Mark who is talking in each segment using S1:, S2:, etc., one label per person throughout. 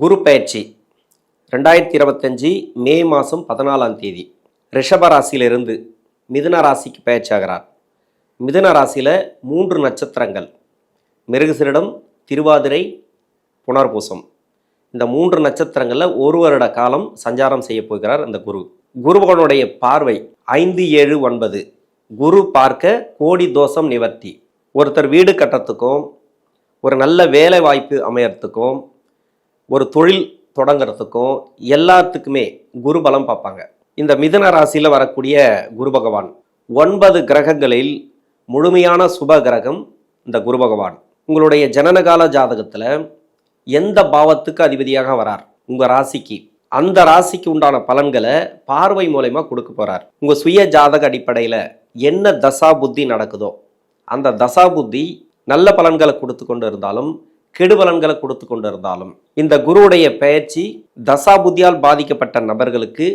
S1: குரு பயிற்சி. ரெண்டாயிரத்தி இருபத்தஞ்சி மே மாதம் பதினாலாம் தேதி. ரிஷப ராசியிலிருந்து மிதுன ராசிக்கு பயிற்சியாகிறார். மிதுன ராசியில் மூன்று நட்சத்திரங்கள். மிருகசிரிடம் திருவாதிரை புனர்பூசம். இந்த மூன்று நட்சத்திரங்களில் ஒரு வருட காலம் சஞ்சாரம் செய்ய போகிறார் அந்த குரு. குருபகனுடைய பார்வை ஐந்து ஏழு ஒன்பது. குரு பார்க்க கோடி தோஷம் நிவர்த்தி. ஒருத்தர் வீடு கட்டத்துக்கும் ஒரு நல்ல வேலை வாய்ப்பு அமையறதுக்கும் ஒரு தொழில் தொடங்குறதுக்கும் எல்லாத்துக்குமே குரு பலம் பார்ப்பாங்க. இந்த மிதன ராசியில் வரக்கூடிய குரு பகவான் ஒன்பது கிரகங்களில் முழுமையான சுப கிரகம் இந்த குரு பகவான். உங்களுடைய ஜனனகால ஜாதகத்தில் எந்த பாவத்துக்கு அதிபதியாக வரார்? உங்கள் ராசிக்கு. அந்த ராசிக்கு உண்டான பலன்களை பார்வை மூலயமா கொடுக்க போகிறார் உங்கள் சுய ஜாதக அடிப்படையில் என்ன தசா புத்தி நடக்குதோ அந்த தசா புத்தி நல்ல பலன்களை கொடுத்து கொண்டு இருந்தாலும் கெடுபலன்களை கொடுத்து கொண்டு இருந்தாலும் இந்த குருவுடைய பெயர்ச்சி தசாபுத்தியால் பாதிக்கப்பட்ட நபர்களுக்கு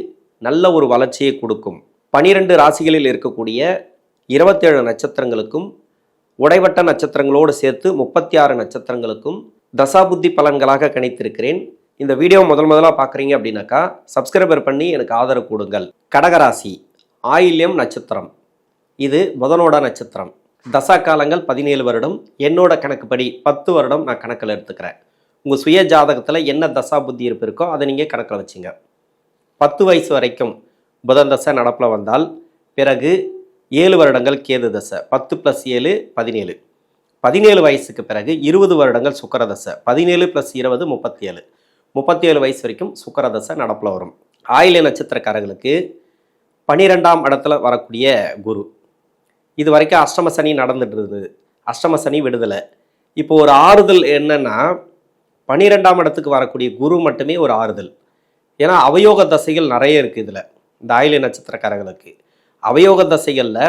S1: நல்ல ஒரு வளர்ச்சியை கொடுக்கும். பனிரெண்டு ராசிகளில் இருக்கக்கூடிய இருபத்தேழு நட்சத்திரங்களுக்கும் உடைவட்ட நட்சத்திரங்களோடு சேர்த்து முப்பத்தி ஆறு நட்சத்திரங்களுக்கும் தசாபுத்தி பலன்களாக கணித்திருக்கிறேன். இந்த வீடியோ முதல் முதலாக பார்க்குறீங்க அப்படின்னாக்கா சப்ஸ்கிரைபர் பண்ணி எனக்கு ஆதரவு கொடுங்கள். கடகராசி ஆயில்யம் நட்சத்திரம். இது புதனோட நட்சத்திரம். தசா காலங்கள் பதினேழு வருடம். என்னோட கணக்குப்படி பத்து வருடம் நான் கணக்கில் எடுத்துக்கிறேன். உங்கள் சுய ஜாதகத்தில் என்ன தசா புத்தி இருப்பு இருக்கோ அதை நீங்கள் கணக்கில் வச்சுங்க. பத்து வயசு வரைக்கும் புதன் தசை நடப்பில் வந்தால் பிறகு ஏழு வருடங்கள் கேது தசை பத்து ப்ளஸ் ஏழு பதினேழு. பதினேழு வயசுக்கு பிறகு இருபது வருடங்கள் சுக்கரதசை பதினேழு ப்ளஸ் இருபது முப்பத்தி ஏழு முப்பத்தி ஏழு வயசு வரைக்கும் சுக்கரதசை நடப்பில் வரும். ஆயில நட்சத்திரக்காரர்களுக்கு பனிரெண்டாம் இடத்துல வரக்கூடிய குரு. இது வரைக்கும் அஷ்டம சனி நடந்துட்டு இருந்தது அஷ்டம சனி விடுதலை. இப்போ ஒரு ஆறுதல் என்னன்னா பனிரெண்டாம் இடத்துக்கு வரக்கூடிய குரு மட்டுமே ஒரு ஆறுதல். ஏன்னா அவயோக தசைகள் நிறைய இருக்குது இதில் இந்த ஆயில நட்சத்திரக்காரர்களுக்கு. அவயோக தசைகளில்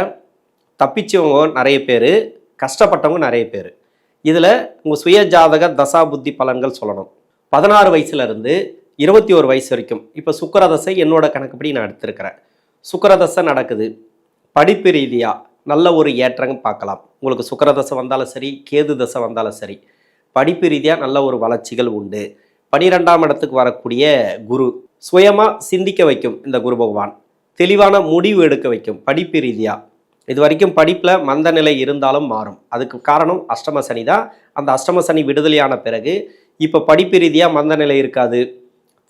S1: தப்பிச்சவங்க நிறைய பேர் கஷ்டப்பட்டவங்க நிறைய பேர். இதில் உங்கள் சுய ஜாதக தசா புத்தி பலன்கள் சொல்லணும். பதினாறு வயசுலேருந்து இருபத்தி ஒரு வயசு வரைக்கும். இப்போ சுக்கரதசை என்னோட கணக்குப்படி நான் எடுத்திருக்கிறேன். சுக்கரதசை நடக்குது. படிப்பு ரீதியாக நல்ல ஒரு ஏற்றங்க பார்க்கலாம். உங்களுக்கு சுக்கரதசை வந்தாலும் சரி கேது தசை வந்தாலும் சரி படிப்பு ரீதியாக நல்ல ஒரு வளர்ச்சிகள் உண்டு. பனிரெண்டாம் இடத்துக்கு வரக்கூடிய குரு சுயமாக சிந்திக்க வைக்கும் இந்த குரு பகவான். தெளிவான முடிவு எடுக்க வைக்கும் படிப்பு ரீதியாக இது வரைக்கும் படிப்பில் மந்த நிலை இருந்தாலும் மாறும். அதுக்கு காரணம் அஷ்டம சனி தான். அந்த அஷ்டம சனி விடுதலையான பிறகு இப்போ படிப்பு ரீதியாக மந்த நிலை இருக்காது.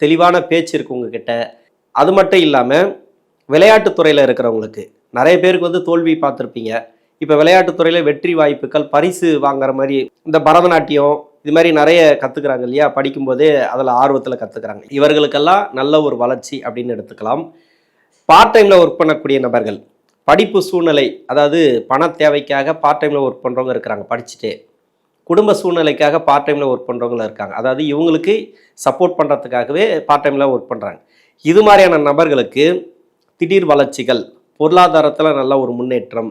S1: தெளிவான பேச்சு இருக்கு உங்ககிட்ட. அது மட்டும் இல்லாமல் விளையாட்டுத்துறையில் இருக்கிறவங்களுக்கு நிறைய பேருக்கு வந்து தோல்வி பார்த்துருப்பீங்க. இப்போ விளையாட்டுத்துறையில் வெற்றி வாய்ப்புகள் பரிசு வாங்குற மாதிரி இந்த பரதநாட்டியம் இது மாதிரி நிறைய கற்றுக்குறாங்க இல்லையா? படிக்கும்போதே அதில் ஆர்வத்தில் கற்றுக்குறாங்க இவர்களுக்கெல்லாம் நல்ல ஒரு வளர்ச்சி அப்படின்னு எடுத்துக்கலாம். பார்ட் டைமில் ஒர்க் பண்ணக்கூடிய நபர்கள் படிப்பு சூழ்நிலை அதாவது பண தேவைக்காக பார்ட் டைமில் ஒர்க் பண்ணுறவங்க இருக்கிறாங்க படிச்சுட்டே. குடும்ப சூழ்நிலைக்காக பார்ட் டைமில் ஒர்க் பண்ணுறவங்களும் இருக்காங்க. அதாவது இவங்களுக்கு சப்போர்ட் பண்ணுறதுக்காகவே பார்ட் டைமில் ஒர்க் பண்ணுறாங்க இது மாதிரியான நபர்களுக்கு திடீர் வளர்ச்சிகள் பொருளாதாரத்தில் நல்ல ஒரு முன்னேற்றம்.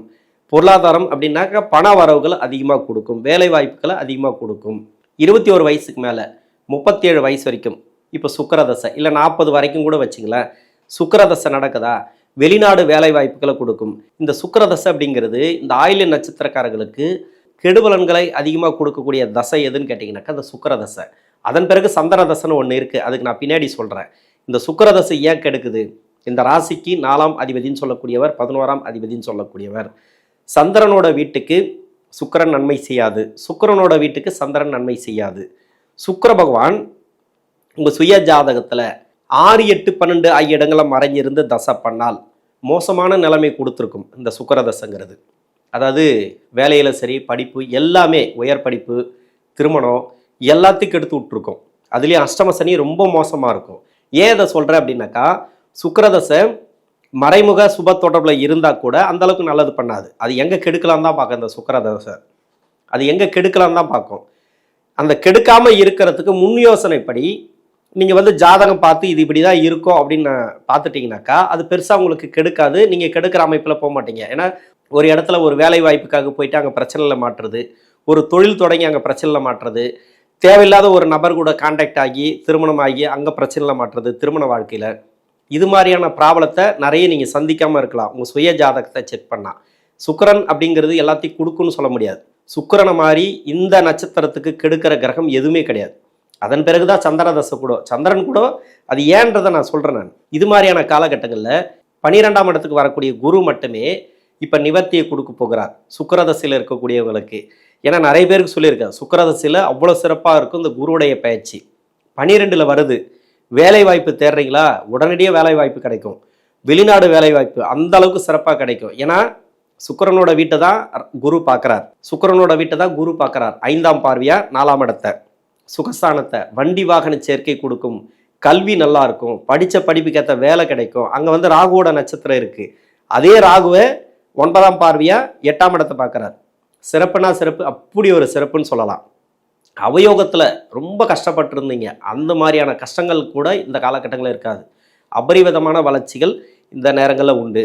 S1: பொருளாதாரம் அப்படின்னாக்கா பண வரவுகள் அதிகமாக கொடுக்கும். வேலை வாய்ப்புகளை அதிகமாக கொடுக்கும். இருபத்தி ஒரு வயசுக்கு மேலே முப்பத்தேழு வயசு வரைக்கும். இப்போ சுக்கரதசை இல்லை நாற்பது வரைக்கும் கூட வச்சுங்களேன் சுக்கரதசை நடக்குதா? வெளிநாடு வேலை வாய்ப்புகளை கொடுக்கும். இந்த சுக்கரதசை அப்படிங்கிறது இந்த ஆயில நட்சத்திரக்காரர்களுக்கு கெடுபலன்களை அதிகமாக கொடுக்கக்கூடிய தசை எதுன்னு கேட்டிங்கனாக்கா அந்த சுக்கரதசை. அதன் பிறகு சந்திர தசைன்னு ஒன்று இருக்குது அதுக்கு நான் பின்னாடி சொல்கிறேன் இந்த சுக்கரதசை ஏன் கெடுக்குது? இந்த ராசிக்கு நாலாம் அதிபதின்னு சொல்லக்கூடியவர் பதினோராம் அதிபதின்னு சொல்லக்கூடியவர். சந்திரனோட வீட்டுக்கு சுக்கரன் நன்மை செய்யாது. சுக்கரனோட வீட்டுக்கு சந்திரன் நன்மை செய்யாது. சுக்கர பகவான் உங்கள் சுய ஜாதகத்தில் ஆறு எட்டு பன்னெண்டு ஐ இடங்களை மறைஞ்சிருந்து தசை பண்ணால் மோசமான நிலைமை கொடுத்துருக்கும் இந்த சுக்கர தசைங்கிறது. அதாவது வேலையில் சரி படிப்பு எல்லாமே உயர் படிப்பு திருமணம் எல்லாத்துக்கும் எடுத்து விட்ருக்கோம் அதுலேயும் அஷ்டம சனி ரொம்ப மோசமாக இருக்கும். ஏன் இதை சொல்கிறேன் அப்படின்னாக்கா சுக்கரதசை மறைமுக சுப தொடர்பில் இருந்தால் கூட அந்த அளவுக்கு நல்லது பண்ணாது. அது எங்கே கெடுக்கலாம் தான் பார்க்கும் இந்த சுக்கரதசை. அது எங்கே கெடுக்கலாம் தான் பார்க்கும். அந்த கெடுக்காமல் இருக்கிறதுக்கு முன் யோசனைப்படி நீங்கள் வந்து ஜாதகம் பார்த்து இது இப்படி தான் இருக்கும் அப்படின்னு பார்த்துட்டிங்கனாக்கா அது பெருசாக உங்களுக்கு கெடுக்காது. நீங்கள் கெடுக்கிற அமைப்பில் போக மாட்டீங்க. ஏன்னா ஒரு இடத்துல ஒரு வேலை வாய்ப்புக்காக போயிட்டு அங்கே பிரச்சனையில் மாட்டுறது ஒரு தொழில் தொடங்கி அங்கே பிரச்சனையில் மாட்டுறது தேவையில்லாத ஒரு நபர் கூட காண்டாக்ட் ஆகி திருமணம் ஆகி அங்கே பிரச்சனையில் மாட்டுறது திருமண வாழ்க்கையில். இது மாதிரியான ப்ராப்ளத்தை நிறைய நீங்கள் சந்திக்காமல் இருக்கலாம். உங்கள் சுய ஜாதகத்தை செக் பண்ணால் சுக்கரன் அப்படிங்கிறது எல்லாத்தையும் கொடுக்குன்னு சொல்ல முடியாது. சுக்கரனை மாதிரி இந்த நட்சத்திரத்துக்கு கெடுக்கிற கிரகம் எதுவுமே கிடையாது. அதன் பிறகுதான் சந்திர தசை கூட. சந்திரன் கூட அது ஏன்றதை நான் சொல்கிறேன் நான். இது மாதிரியான காலகட்டங்களில் பனிரெண்டாம் இடத்துக்கு வரக்கூடிய குரு மட்டுமே இப்போ நிவர்த்தியை கொடுக்க போகிறார். சுக்கரதசையில் இருக்கக்கூடியவங்களுக்கு. ஏன்னா நிறைய பேருக்கு சொல்லியிருக்கேன் சுக்கரதசையில் அவ்வளோ சிறப்பாக இருக்கும் இந்த குருவுடைய பயிற்சி. பனிரெண்டில் வருது. வேலை வாய்ப்பு தேடுறீங்களா? உடனடியாக வேலை வாய்ப்பு கிடைக்கும். வெளிநாடு வேலை வாய்ப்பு அந்த அளவுக்கு சிறப்பாக கிடைக்கும். ஏன்னா சுக்கரனோட வீட்டை தான் குரு பார்க்குறார். சுக்கரனோட வீட்டை தான் குரு பார்க்குறார். ஐந்தாம் பார்வையா? நாலாம் இடத்தை. சுகஸ்தானத்தை. வண்டி வாகன சேர்க்கை கொடுக்கும். கல்வி நல்லா இருக்கும். படித்த படிப்புக்கேற்ற வேலை கிடைக்கும். அங்கே வந்து ராகுவோட நட்சத்திரம் இருக்குது அதே ராகுவை ஒன்பதாம் பார்வையா? எட்டாம் இடத்தை பார்க்குறார். சிறப்புனா சிறப்பு. அப்படி ஒரு சிறப்புன்னு சொல்லலாம். அவயோகத்தில் ரொம்ப கஷ்டப்பட்டிருந்தீங்க. அந்த மாதிரியான கஷ்டங்கள் கூட இந்த காலகட்டங்களில் இருக்காது. அபரிவிதமான வளர்ச்சிகள் இந்த நேரங்களில் உண்டு.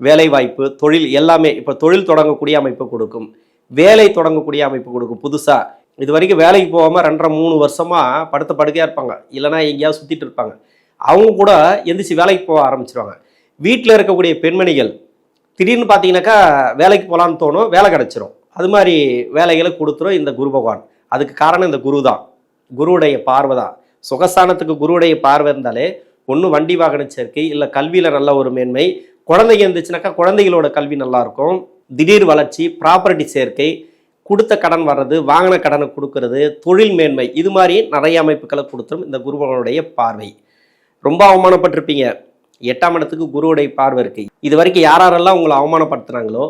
S1: வேலைவாய்ப்பு தொழில் எல்லாமே இப்போ தொழில் தொடங்கக்கூடிய அமைப்பு கொடுக்கும். வேலை தொடங்கக்கூடிய அமைப்பு கொடுக்கும் புதுசாக இது வரைக்கும் வேலைக்கு போகாமல் ரெண்டரை மூணு வருஷமாக படுத்த படுக்கையாக இருப்பாங்க. இல்லைன்னா எங்கேயாவது சுற்றிட்டு இருப்பாங்க. அவங்க கூட எந்திரிச்சு வேலைக்கு போக ஆரம்பிச்சிருவாங்க. வீட்டில் இருக்கக்கூடிய பெண்மணிகள் திடீர்னு பார்த்தீங்கன்னாக்கா வேலைக்கு போகலான்னு தோணும் வேலை கிடச்சிரும். அது மாதிரி வேலைகளை கொடுத்துரும் இந்த குரு பகவான். அதுக்கு காரணம் இந்த குரு தான். குருவுடைய பார்வை தான். சுகஸ்தானத்துக்கு குருவுடைய பார்வை இருந்தாலே ஒன்று வண்டி வாகன சேர்க்கை இல்லை கல்வியில் நல்ல ஒரு மேன்மை குழந்தைங்க இருந்துச்சுனாக்கா குழந்தைகளோட கல்வி நல்லாயிருக்கும் திடீர் வளர்ச்சி ப்ராப்பர்ட்டி சேர்க்கை கொடுத்த கடன் வர்றது வாங்கின கடனை கொடுக்கறது தொழில் மேன்மை இது மாதிரி நிறைய அமைப்புகளை கொடுத்துரும் இந்த குருவனுடைய பார்வை. ரொம்ப அவமானப்பட்டிருப்பீங்க. எட்டாம் இடத்துக்கு குருவுடைய பார்வை இருக்கு. இது வரைக்கும் யாரெல்லாம் உங்களை அவமானப்படுத்துனாங்களோ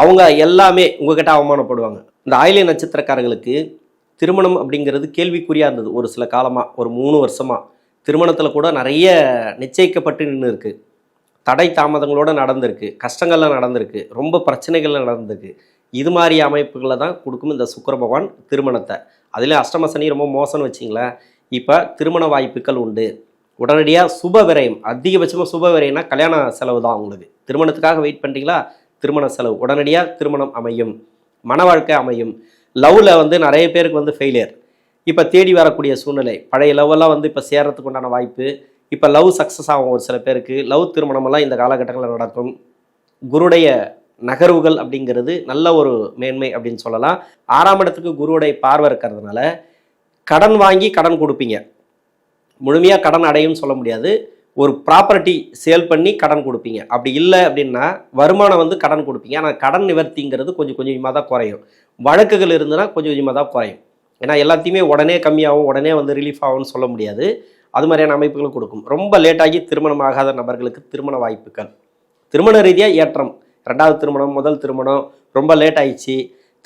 S1: அவங்க எல்லாமே உங்ககிட்ட அவமானப்படுவாங்க. இந்த ஆயிலிய நட்சத்திரக்காரர்களுக்கு திருமணம் அப்படிங்கிறது கேள்விக்குறியாக இருந்தது. ஒரு சில காலமாக ஒரு மூணு வருஷமாக திருமணத்தில் கூட நிறைய நிச்சயிக்கப்பட்டு நின்று இருக்கு தடை தாமதங்களோடு நடந்திருக்கு. கஷ்டங்கள்லாம் நடந்திருக்கு. ரொம்ப பிரச்சனைகள்லாம் நடந்திருக்கு. இது மாதிரி அமைப்புகளை தான் கொடுக்கும் இந்த சுக்கர பகவான் திருமணத்தை. அதில் அஷ்டம சனி ரொம்ப மோசம்னு வச்சிங்களேன். இப்போ திருமண வாய்ப்புகள் உண்டு. உடனடியாக சுப விரயம் அதிகபட்சமாக சுப விரயம்னா கல்யாண செலவு தான் உங்களுக்கு. திருமணத்துக்காக வெயிட் பண்ணுறீங்களா திருமண செலவு. உடனடியாக திருமணம் அமையும். மன வாழ்க்கை அமையும். லவ்வில் வந்து நிறைய பேருக்கு வந்து ஃபெயிலியர் இப்போ தேடி வரக்கூடிய சூழ்நிலை. பழைய லவ்வெல்லாம் வந்து இப்போ சேர்றதுக்கு உண்டான வாய்ப்பு. இப்போ லவ் சக்ஸஸ் ஆகும் ஒரு சில பேருக்கு. லவ் திருமணமெல்லாம் இந்த காலகட்டங்களில் நடக்கும். குருடைய நகர்வுகள் அப்படிங்கிறது நல்ல ஒரு மேன்மை அப்படின்னு சொல்லலாம். ஆறாம் இடத்துக்கு குருவுடைய பார்வை இருக்கிறதுனால கடன் வாங்கி கடன் கொடுப்பீங்க. முழுமையாக கடன் அடையும்னு சொல்ல முடியாது. ஒரு ப்ராப்பர்ட்டி சேல் பண்ணி கடன் கொடுப்பீங்க. அப்படி இல்லை அப்படின்னா வருமானம் வந்து கடன் கொடுப்பீங்க. ஆனால் கடன் நிவர்த்திங்கிறது கொஞ்சம் கொஞ்சமாக தான் குறையும். வழக்குகள் இருந்ததுன்னா கொஞ்சம் கொஞ்சமாக தான் குறையும். ஏன்னா எல்லாத்தையுமே உடனே கம்மியாகும் உடனே வந்து ரிலீஃப் ஆகும்னு சொல்ல முடியாது. அது மாதிரியான அமைப்புகளை கொடுக்கும். ரொம்ப லேட்டாகி திருமணம் ஆகாத நபர்களுக்கு திருமண வாய்ப்புகள். திருமண ரீதியாக ஏற்றம். ரெண்டாவது திருமணம் முதல் திருமணம் ரொம்ப லேட் ஆயிடுச்சு.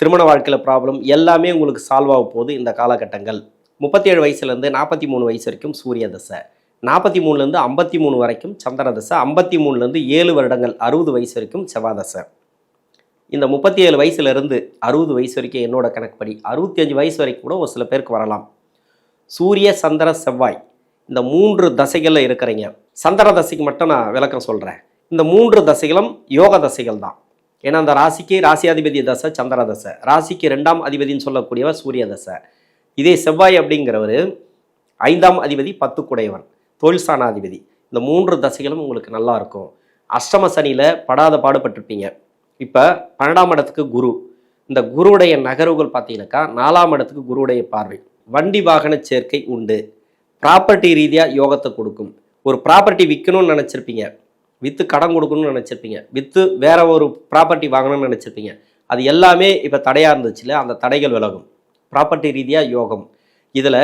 S1: திருமண வாழ்க்கையில் ப்ராப்ளம் எல்லாமே உங்களுக்கு சால்வ் ஆக போகுது இந்த காலகட்டங்கள். முப்பத்தேழு வயசுலேருந்து நாற்பத்தி மூணு வயசு வரைக்கும் சூரிய தசை. நாற்பத்தி மூணுலேருந்து ஐம்பத்தி மூணு வரைக்கும் சந்திர தசை ஐம்பத்தி மூணுலேருந்து ஏழு வருடங்கள் அறுபது வயசு வரைக்கும் செவ்வாய் தசை இந்த முப்பத்தி ஏழு வயசுலேருந்து அறுபது வயசு வரைக்கும் என்னோட கணக்குப்படி அறுபத்தி அஞ்சு வயசு வரைக்கும் கூட ஒரு சில பேருக்கு வரலாம். சூரிய சந்திர செவ்வாய் இந்த மூன்று தசைகளில் இருக்கிறீங்க. சந்திர தசைக்கு மட்டும் நான் விளக்கம் சொல்கிறேன் இந்த மூன்று தசைகளும் யோக தசைகள் தான். ஏன்னா அந்த ராசிக்கு ராசியாதிபதி தசை சந்திர தசை ராசிக்கு ரெண்டாம் அதிபதின்னு சொல்லக்கூடியவர் சூரிய தசை. இதே செவ்வாய் அப்படிங்கிறவர் ஐந்தாம் அதிபதி பத்து குடையவன் தொழில் ஸ்தானாதிபதி இந்த மூன்று தசைகளும் உங்களுக்கு நல்லா இருக்கும். அஷ்டம சனியில் படாத பாடுபட்டிருப்பீங்க. இப்போ பன்னெண்டாம் இடத்துக்கு குரு. இந்த குருவுடைய நகர்வுகள் பார்த்தீங்கன்னாக்கா நாலாம் இடத்துக்கு குருவுடைய பார்வை. வண்டி வாகன சேர்க்கை உண்டு. ப்ராப்பர்ட்டி ரீதியாக யோகத்தை கொடுக்கும். ஒரு ப்ராப்பர்ட்டி விற்கணும்னு நினச்சிருப்பீங்க. விற்று கடன் கொடுக்கணும்னு நினச்சிருப்பீங்க. விற்று வேற ஒரு ப்ராப்பர்ட்டி வாங்கணும்னு நினச்சிருப்பீங்க. அது எல்லாமே இப்போ தடையாக இருந்துச்சுல அந்த தடைகள் விலகும். ப்ராப்பர்ட்டி ரீதியாக யோகம். இதில்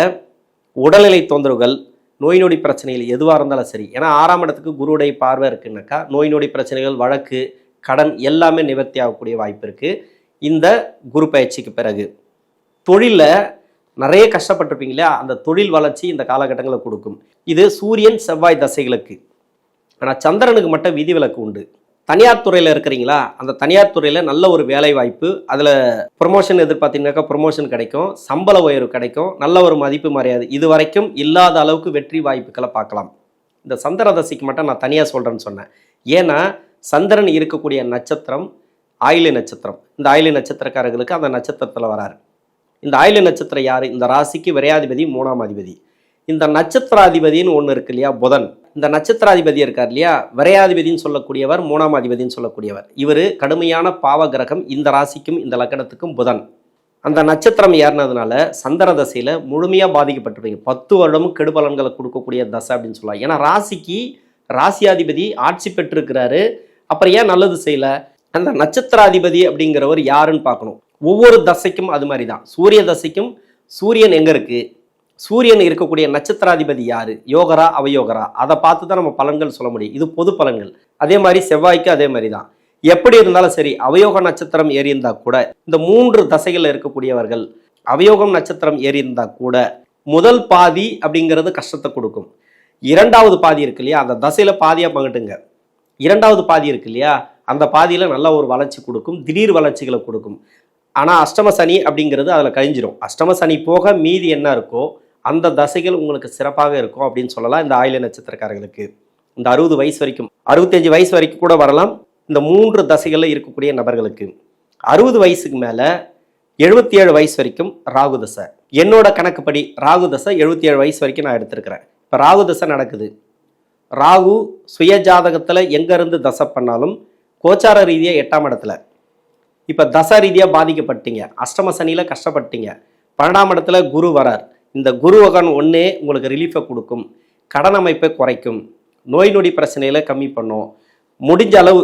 S1: உடல்நிலை தொந்தரவுகள் நோய் நொடி பிரச்சனைகள் எதுவாக இருந்தாலும் சரி. ஏன்னா ஆறாம் இடத்துக்கு குருடைய பார்வை இருக்குன்னாக்கா நோய் நொடி பிரச்சனைகள் வழக்கு கடன் எல்லாமே நிவர்த்தி ஆகக்கூடிய வாய்ப்பு இருக்குது இந்த குரு பயிற்சிக்கு பிறகு. தொழிலில் நிறைய கஷ்டப்பட்டிருப்பீங்களே அந்த தொழில் வளர்ச்சி இந்த காலகட்டங்களில் கொடுக்கும். இது சூரியன் செவ்வாய் தசைகளுக்கு. ஆனால் சந்திரனுக்கு மட்டும் விதிவிலக்கு உண்டு. தனியார் துறையில் இருக்கிறீங்களா? அந்த தனியார் துறையில் நல்ல ஒரு வேலை வாய்ப்பு அதில் ப்ரொமோஷன் எதிர்பார்த்தீங்கன்னாக்கா ப்ரொமோஷன் கிடைக்கும் சம்பள உயர்வு கிடைக்கும் நல்ல ஒரு மதிப்பு மரியாதை. இது வரைக்கும் இல்லாத அளவுக்கு வெற்றி வாய்ப்புகளை பார்க்கலாம். இந்த சந்திரதசிக்கு மட்டும் நான் தனியாக சொல்கிறேன்னு சொன்னேன். ஏன்னா சந்திரன் இருக்கக்கூடிய நட்சத்திரம் ஆயிலி நட்சத்திரம். இந்த ஆயிலி நட்சத்திரக்காரர்களுக்கு அந்த நட்சத்திரத்தில் வராரு. இந்த ஆயிலி நட்சத்திரம் யார்? இந்த ராசிக்கு விரையாதிபதி மூணாம் அதிபதி. இந்த நட்சத்திராதிபதினு ஒன்று இருக்கு இல்லையா? புதன். இந்த நட்சத்திராதிபதி இருக்கார் இல்லையா? விரையாதிபதினு சொல்லக்கூடியவர் மூணாம் அதிபதின்னு சொல்லக்கூடியவர். இவர் கடுமையான பாவ கிரகம் இந்த ராசிக்கும் இந்த லக்கணத்துக்கும் புதன். அந்த நட்சத்திரம் ஏறினதுனால சந்திர தசையில் முழுமையாக பாதிக்கப்பட்டிருப்பீங்க பத்து வருடமும் கெடுபலன்களை கொடுக்கக்கூடிய தசை அப்படின்னு சொல்லலாம். ஏன்னா ராசிக்கு ராசியாதிபதி ஆட்சி பெற்றிருக்கிறாரு. அப்புறம் ஏன் நல்லது செய்யல? அந்த நட்சத்திராதிபதி அப்படிங்கிறவர் யாருன்னு பார்க்கணும். ஒவ்வொரு தசைக்கும் அது மாதிரி தான் சூரிய தசைக்கும் சூரியன் எங்கே இருக்குது சூரியன் இருக்கக்கூடிய நட்சத்திராதிபதி யாரு? யோகரா அவயோகரா? அதை பார்த்து தான் நம்ம பலன்கள் சொல்ல முடியும். இது பொது பலன்கள். அதே மாதிரி செவ்வாய்க்கு அதே மாதிரி தான் எப்படி இருந்தாலும் சரி அவயோக நட்சத்திரம் ஏறி கூட இந்த மூன்று தசைகளில் இருக்கக்கூடியவர்கள் அவயோகம் நட்சத்திரம் ஏறி இருந்தால் கூட முதல் பாதி அப்படிங்கிறது கஷ்டத்தை கொடுக்கும். இரண்டாவது பாதி இருக்கு இல்லையா அந்த தசையில பாதியா பங்கிட்டுங்க. இரண்டாவது பாதி இருக்கு இல்லையா அந்த பாதியில நல்ல ஒரு வளர்ச்சி கொடுக்கும் திடீர் வளர்ச்சிகளை கொடுக்கும். ஆனால் அஷ்டம சனி அப்படிங்கிறது அதில் கழிஞ்சிரும். அஷ்டம சனி போக மீதி என்ன இருக்கோ அந்த தசைகள் உங்களுக்கு சிறப்பாக இருக்கும் அப்படின்னு சொல்லலாம் இந்த ஆயில நட்சத்திரக்காரர்களுக்கு. இந்த அறுபது வயசு வரைக்கும் அறுபத்தஞ்சு வயசு வரைக்கும் கூட வரலாம் இந்த மூன்று தசைகளில் இருக்கக்கூடிய நபர்களுக்கு. அறுபது வயசுக்கு மேலே எழுபத்தி ஏழு வயசு வரைக்கும் ராகு தசை. என்னோட கணக்குப்படி ராகு தசை எழுபத்தி ஏழு வயசு வரைக்கும் நான் எடுத்திருக்கிறேன். இப்போ ராகு தசை நடக்குது. ராகு சுய ஜாதகத்தில் எங்கேருந்து தசை பண்ணாலும் கோச்சார ரீதியாக எட்டாம் இடத்துல. இப்போ தசா ரீதியாக பாதிக்கப்பட்டீங்க. அஷ்டம சனியில் கஷ்டப்பட்டீங்க. பன்னெண்டாம் இடத்துல குரு வரார். இந்த குருவகன் ஒன்றே உங்களுக்கு ரிலீஃபை கொடுக்கும். கடன் அமைப்பை குறைக்கும். நோய் நொடி பிரச்சனைகளை கம்மி பண்ணும். முடிஞ்ச அளவு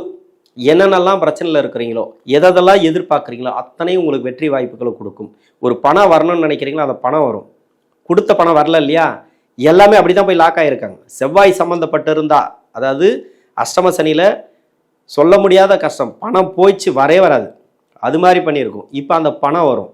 S1: என்னென்னலாம் பிரச்சனையில் இருக்கிறீங்களோ எதெல்லாம் எதிர்பார்க்குறீங்களோ அத்தனையும் உங்களுக்கு வெற்றி வாய்ப்புகளை கொடுக்கும். ஒரு பணம் வரணும்னு நினைக்கிறீங்களோ அந்த பணம் வரும். கொடுத்த பணம் வரல இல்லையா? எல்லாமே அப்படி தான் போய் லாக் ஆகிருக்காங்க செவ்வாய் சம்மந்தப்பட்டு இருந்தா அதாவது அஷ்டம சனியில் சொல்ல முடியாத கஷ்டம். பணம் போயிடுச்சு வரே வராது. அது மாதிரி பண்ணியிருக்கும். இப்போ அந்த பணம் வரும்.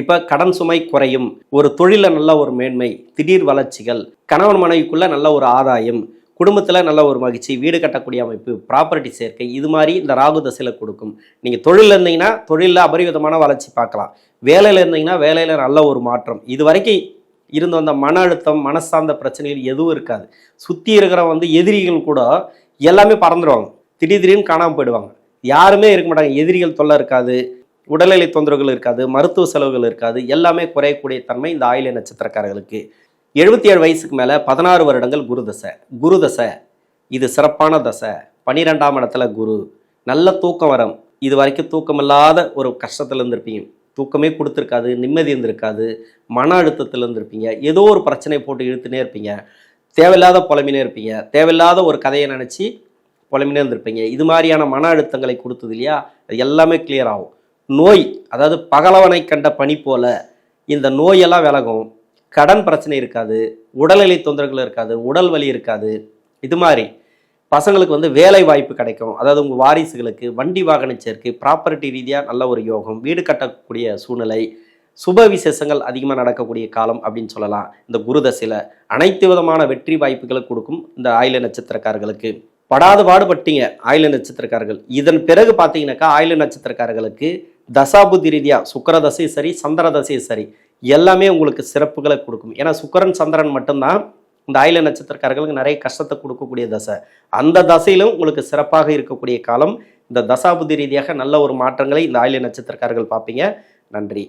S1: இப்போ கடன் சுமை குறையும் ஒரு தொழிலில் நல்ல ஒரு மேன்மை திடீர் வளர்ச்சிகள் கணவன் மனைவிக்குள்ள நல்ல ஒரு ஆதாயம் குடும்பத்தில் நல்ல ஒரு மகிழ்ச்சி வீடு கட்டக்கூடிய அமைப்பு ப்ராப்பர்ட்டி சேர்க்கை இது மாதிரி இந்த ராகு தசையில் கொடுக்கும். நீங்கள் தொழிலில் இருந்தீங்கன்னா தொழிலில் அபரிவிதமான வளர்ச்சி பார்க்கலாம். வேலையில் இருந்தீங்கன்னா வேலையில் நல்ல ஒரு மாற்றம். இது வரைக்கும் இருந்து வந்த மன அழுத்தம் மனசார்ந்த பிரச்சனைகள் எதுவும் இருக்காது. சுற்றி இருக்கிற வந்து எதிரிகள் கூட எல்லாமே பறந்துடுவாங்க திடீர் திடீர்னு காணாமல் போயிடுவாங்க. யாருமே இருக்க மாட்டாங்க. எதிரிகள் தொல்லை இருக்காது. உடல்நிலை தொந்தரவுகள் இருக்காது மருத்துவ செலவுகள் இருக்காது எல்லாமே குறையக்கூடிய தன்மை இந்த ஆயில நட்சத்திரக்காரர்களுக்கு. எழுபத்தி ஏழு வயசுக்கு மேலே பதினாறு வருடங்கள் குரு தசை. குரு தசை இது சிறப்பான தசை. பனிரெண்டாம் இடத்துல குரு. நல்ல தூக்கம் வரும். இது வரைக்கும் தூக்கம் இல்லாத ஒரு கஷ்டத்தில் இருந்திருப்பீங்க. தூக்கமே கொடுத்துருக்காது நிம்மதி இருந்திருக்காது மன அழுத்தத்தில் இருந்திருப்பீங்க. ஏதோ ஒரு பிரச்சனை போட்டு இழுத்துனே இருப்பீங்க. தேவையில்லாத புலமினே இருப்பீங்க. தேவையில்லாத ஒரு கதையை நினச்சி புலமினே இருந்திருப்பீங்க. இது மாதிரியான மன அழுத்தங்களை கொடுத்தது இல்லையா? அது எல்லாமே கிளியர் ஆகும். நோய் அதாவது பகலவனை கண்ட பனி போல இந்த நோயெல்லாம் விலகும். கடன் பிரச்சனை இருக்காது உடல்நிலை தொந்தரவுகள் இருக்காது உடல் வலி இருக்காது. இது மாதிரி பசங்களுக்கு வந்து வேலை வாய்ப்பு கிடைக்கும். அதாவது உங்கள் வாரிசுகளுக்கு வண்டி வாகன சேர்க்கை ப்ராப்பர்ட்டி ரீதியாக நல்ல ஒரு யோகம் வீடு கட்டக்கூடிய சூழ்நிலை சுப விசேஷங்கள் அதிகமாக நடக்கக்கூடிய காலம் அப்படின்னு சொல்லலாம். இந்த குருதசையில் அனைத்து விதமான வெற்றி வாய்ப்புகளை கொடுக்கும் இந்த ஆயில நட்சத்திரக்காரர்களுக்கு. படாத பாடுபட்டீங்க ஆயில நட்சத்திரக்காரர்கள். இதன் பிறகு பார்த்தீங்கன்னாக்கா ஆயில நட்சத்திரக்காரர்களுக்கு தசாபுத்தி ரீதியாக சுக்கர தசை சரி சந்திர தசை சரி எல்லாமே உங்களுக்கு சிறப்புகளை கொடுக்கும். ஏன்னா சுக்கரன் சந்திரன் மட்டும்தான் இந்த ஆயில நட்சத்திரக்காரர்களுக்கு நிறைய கஷ்டத்தை கொடுக்கக்கூடிய தசை. அந்த தசையிலும் உங்களுக்கு சிறப்பாக இருக்கக்கூடிய காலம். இந்த தசாபுத்தி ரீதியாக நல்ல ஒரு மாற்றங்களை இந்த ஆயில நட்சத்திரக்காரர்கள் பார்ப்பீங்க. நன்றி.